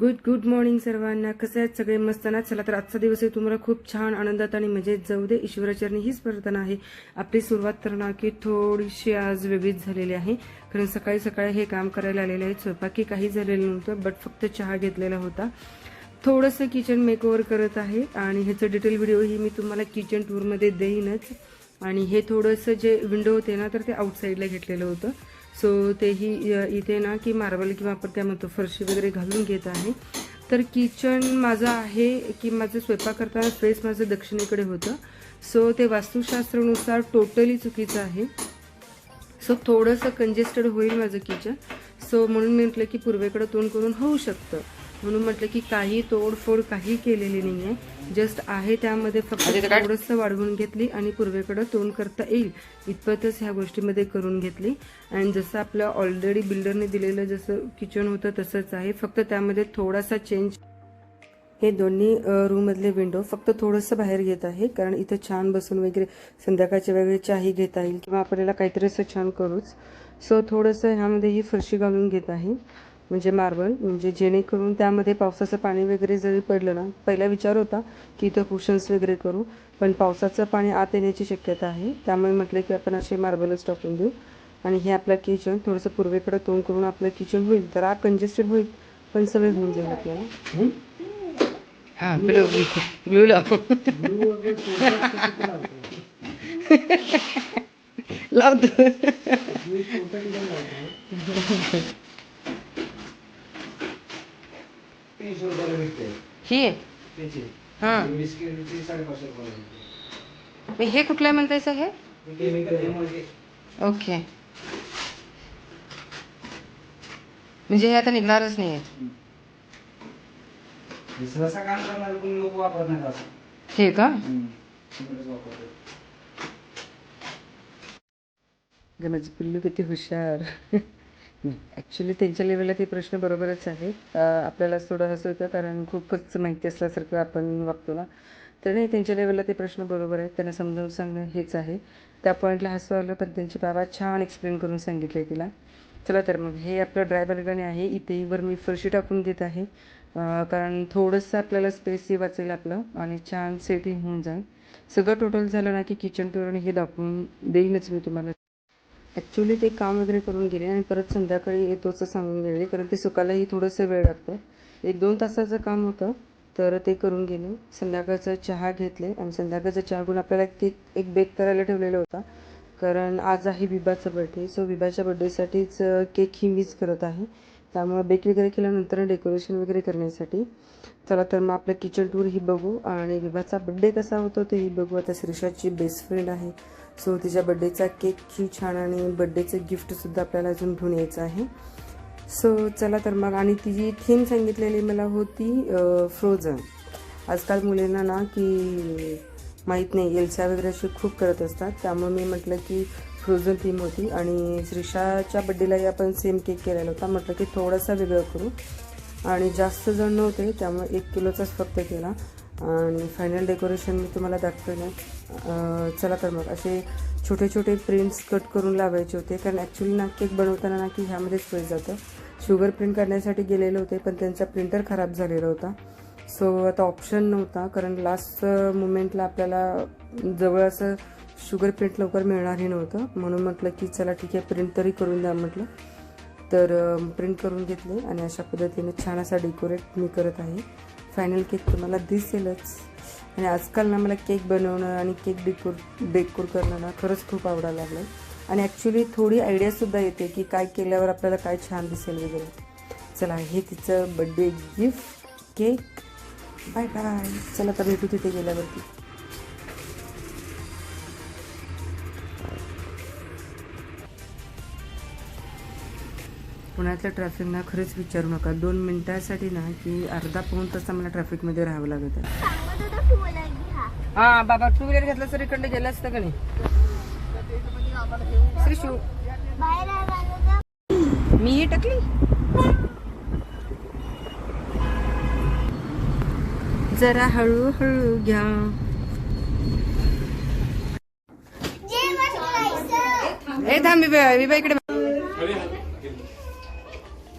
Good good morning सर्वांना. कसं आहेत सगळे? मस्त ना? चला तर आजचा दिवस आहे. तुम्हाला खूप छान आनंदात आणि मजेत जाऊ दे. ईश्वराचरणी हीच प्रार्थना आहे. आपली सुरुवात तर ना की थोडीशी आज वेगळीच झालेली आहे. कारण सकाळी सकाळी हे काम करायला आलेलं आहे. स्वयंपाकी काही झालेलं नव्हतं बट फक्त चहा घेतलेला होता. थोडंसं किचन मेकओव्हर करत आहे. आणि ह्याचं डिटेल व्हिडिओही मी तुम्हाला किचन टूरमध्ये देईनच. आणि हे थोडंसं जे विंडो होते ना तर ते आउटसाईडला घेतलेलं होतं. सो तेही इथे ना की मार्बल किंवा आपण काय म्हणतो फरशी वगैरे घालून घेत आहे. तर किचन माझं आहे की माझं स्वयंपाक करताना फेस माझं दक्षिणेकडे होतं. सो ते वास्तुशास्त्रानुसार टोटली चुकीचं आहे. सो थोडंसं कंजेस्टेड होईल माझं किचन सो म्हणून मी म्हटलं की पूर्वेकडे तोंड करून होऊ शकतं. म्हणून म्हटलं की काही तोडफोड काही केलेली नाही आहे जस्ट आहे त्यामध्ये फक्त थोडंसं वाढवून घेतली आणि पूर्वेकडे तोंड करता येईल इतपतच ह्या गोष्टीमध्ये करून घेतली. आणि जसं आपलं ऑलरेडी बिल्डरने दिलेलं जसं किचन होतं तसंच आहे. फक्त त्यामध्ये थोडासा चेंज हे दोन्ही रूम मधले विंडो फक्त थोडंसं बाहेर घेत आहे. कारण इथं छान बसून वगैरे संध्याकाळच्या वेगळे चाही घेता येईल. किंवा आपल्याला काहीतरी असं छान करूच. सो थोडंसं ह्यामध्ये ही फरशी घालून घेत आहे. म्हणजे मार्बल म्हणजे जेणेकरून त्यामध्ये पावसाचं पाणी वगैरे जरी पडलं ना पहिला विचार होता की इथं कुशन्स वगैरे करू पण पावसाचं पाणी आत येण्याची शक्यता आहे. त्यामुळे म्हटलं की आपण असे मार्बलच टाकून देऊ. आणि हे आपलं किचन थोडंसं पूर्वेकडे तोंड करून आपलं किचन होईल तर आत कंजेस्टेड होईल पण सगळे होऊन जाईल आपल्याला. हां ब्लू ब्लू लाव. लावतो ही? हा. मग हे कुठलं म्हणताय सर हे? ओके. म्हणजे हे आता निघणारच नाही सहसा काम करणारे कोणी लोक वापरत नाही असं. हे का? सगळेच वापरतात. ग माझी पिल्लू किती हुशार. ॲक्च्युली त्यांच्या लेवलला ते प्रश्न बरोबरच आहे आपल्यालाच आपल्याला थोडं हसं होतं कारण खूपच माहिती असल्यासारखं आपण वागतो ना. तर नाही त्यांच्या लेवलला ते प्रश्न बरोबर आहेत. त्यांना समजावून सांगणं हेच आहे. त्या पॉईंटला हसू आलं पण त्यांचे बाबा छान एक्सप्लेन करून सांगितलं आहे तिला. चला तर मग हे आपलं ड्राय बाल्कनी आहे. इथे वर मी फरशी टाकून देत आहे. कारण थोडंसं आपल्याला स्पेसही वाचेल आपलं आणि छान सेटिंग होऊन जाईल. सगळं टोटल झालं ना की किचन टूर आणि हे दाखवून देईनच मी तुम्हाला. ॲक्च्युली ते काम वगैरे करून गेले आणि परत संध्याकाळी येतो असं सांगून गेले. कारण ते सुकायलाही थोडंसं वेळ लागतं. एक दोन तासाचं काम होतं तर ते करून गेले. संध्याकाळचं चहा घेतले आणि संध्याकाळचा चहा घेऊन आपल्याला केक एक बेक करायला ठेवलेला होता. कारण आज आहे विभाचा बड्डे सो विभाच्या बड्डेसाठीच केक ही मीच करत आहे. त्यामुळं बेक वगैरे केल्यानंतर डेकोरेशन वगैरे करण्यासाठी. चला तर मग आपलं किचन टूर ही बघू. आणि विभाचा बड्डे कसा होतो तेही बघू. आता श्रीषाची बेस्ट फ्रेंड आहे. सो तिच्या बड्डेचा केक ही छान आणि बड्डेचं गिफ्टसुद्धा आपल्याला अजून घेऊन यायचं आहे. सो चला तर मग आणि तिची थीम सांगितलेली मला होती फ्रोझन आजकाल मुलींना ना की माहीत नाही एलसा वगैरे असे खूप करत असतात. त्यामुळे मी म्हटलं की फ्रोझन थीम होती आणि श्रीषाच्या बड्डेलाही आपण सेम केक केलेला होता. म्हटलं की थोडासा वेगळं करू. आणि जास्त जण नव्हते त्यामुळे एक किलोचाच फक्त केला. आणि फायनल डेकोरेशन मी तुम्हाला दाखवेल चला तर मग असे छोटे छोटे प्रिंट्स कट करून लावायचे होते. कारण ॲक्च्युली ना केक बनवताना ना की ह्यामध्येच वेळ जातं. शुगर प्रिंट करण्यासाठी गेलेले होते पण त्यांचा प्रिंटर खराब झालेला होता. सो आता ऑप्शन नव्हता. कारण लास्ट मुमेंटला आपल्याला जवळ असं शुगर प्रिंट लवकर मिळणारही नव्हतं. म्हणून म्हटलं की चला ठीक आहे प्रिंट तरी करून द्या म्हटलं. तर प्रिंट करून घेतले आणि अशा पद्धतीने छान असा डेकोरेट मी करत आहे. फायनल केक तुम्हाला दिसेलच. आणि आजकाल ना मला केक बनवणं आणि केक डेकोर डेकोर करणं ना खरंच खूप आवडायला लागलं आणि ॲक्च्युली थोडी आयडियासुद्धा येते की काय केल्यावर आपल्याला काय छान दिसेल वगैरे. चला हे तिचं birthday gift cake bye bye चला तर भेटू तिथे गेल्यावरती. पुण्यातल्या ट्रॅफिकना खरंच विचारू नका. दोन मिनिटासाठी ना की अर्धा पाऊण तास आम्हाला ट्रॅफिकमध्ये राहावं लागत आहे. हा बाबा टू व्हीलर घेतलं तर इकडे गेलं असतं का नाही? श्री शिव मी टाकली? जरा हळूहळू घ्या. ए थांब विभा इकडे.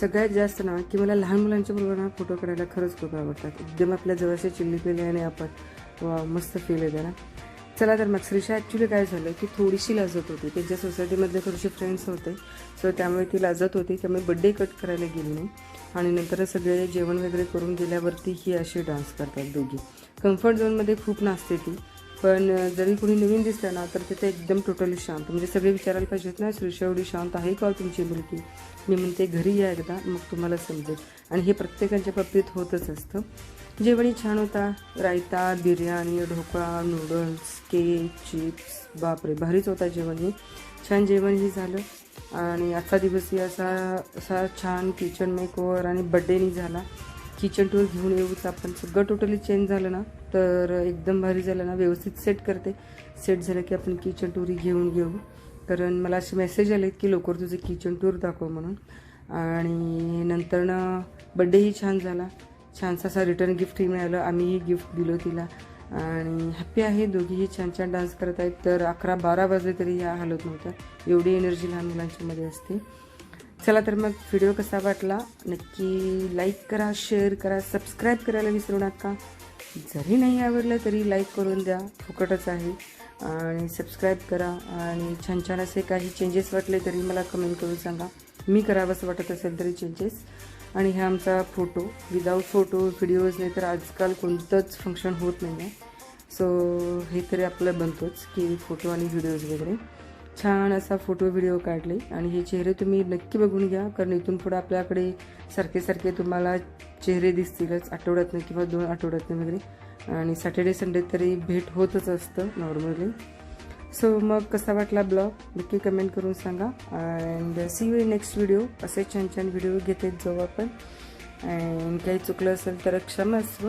सगळ्यात जास्त ना की मला लहान मुलांच्या बरोबर ना फोटो काढायला खरंच खूप आवडतात. एकदम आपल्या जवळचे चिल्लीपिल्ले आणि आपण वा मस्त फील येते ना. चला तर मग श्रीषा ॲक्च्युली काय झालं की थोडीशी लाजत होती. त्यांच्या सोसायटीमधले थोडेसे फ्रेंड्स होते. सो त्यामुळे ती लाजत होती. त्यामुळे बड्डे कट करायला गेली नाही. आणि नंतर सगळे जेवण वगैरे करून गेल्यावरती ही अशी डान्स करतात दोघी. कम्फर्ट झोनमध्ये खूप नाचते ती. पण जरी कोणी नवीन दिसलं ना तर तिथे एकदम टोटली शांत. म्हणजे सगळे विचारायला पाहिजेत ना श्रीषा एवढी शांत आहे का तुमची मुलगी? मी म्हणते घरी या एकदा मग तुम्हाला समजेल. आणि हे प्रत्येकाच्या बाबतीत होतच असतं. जेवणी छान होता. Raita biryani dhokla noodles cake chips बापरे भारीच होता जेवणही छान जेवणही झालं. आणि आजचा दिवसही असा असा छान किचन मेकओवर आणि बड्डेनी झाला. किचन टूर घेऊन येऊच आपण सगळं टोटली चेंज झालं ना तर एकदम भारी झालं ना व्यवस्थित सेट करते. सेट झालं की आपण किचन टूरही घेऊन घेऊ. कारण मला असे मेसेज आले की लवकर तुझं किचन टूर दाखव म्हणून. आणि नंतर ना बड्डेही छान झाला. छानसा असा रिटर्न गिफ्टही मिळालं. आम्हीही गिफ्ट दिलो तिला. आणि हॅप्पी आहे. दोघीही छान छान डान्स करत आहेत. तर अकरा बारा वाजले तरी या हलत नव्हत्या. एवढी एनर्जी लहान मुलांच्यामध्ये असते. चला तर मग व्हिडिओ कसा वाटला? नक्की लाईक करा शेअर करा सबस्क्राईब करायला विसरू नका. जरी नाही आवडलं तरी लाईक करून द्या. फुकटच आहे. आणि सबस्क्राईब करा. आणि छान छान असे काही चेंजेस वाटले तरी मला कमेंट करून सांगा. मी करावंसं वाटत असेल तरी चेंजेस आणि हा आमचा फोटो विदाऊट फोटो व्हिडिओज नाही तर आजकाल कोणतंच फंक्शन होत नाही आहे सो हे तरी आपलं बनतोच की फोटो आणि व्हिडिओज वगैरे. छान असा फोटो व्हिडिओ काढले आणि हे चेहरे तुम्ही नक्की बघून घ्या कारण इथून पुढे आपल्याकडे सारखे सारखे तुम्हाला चेहरे दिसतीलच आठवड्यातनं किंवा दोन आठवड्यातनं वगैरे. आणि सॅटर्डे संडे तरी भेट होतच असतं नॉर्मली सो मग कसा वाटला ब्लॉग? नक्की कमेंट करून सांगा. And see you next video असे छान छान व्हिडिओ घेत जाऊ आपण. अँड काही चुकलं असेल तर क्षमस्व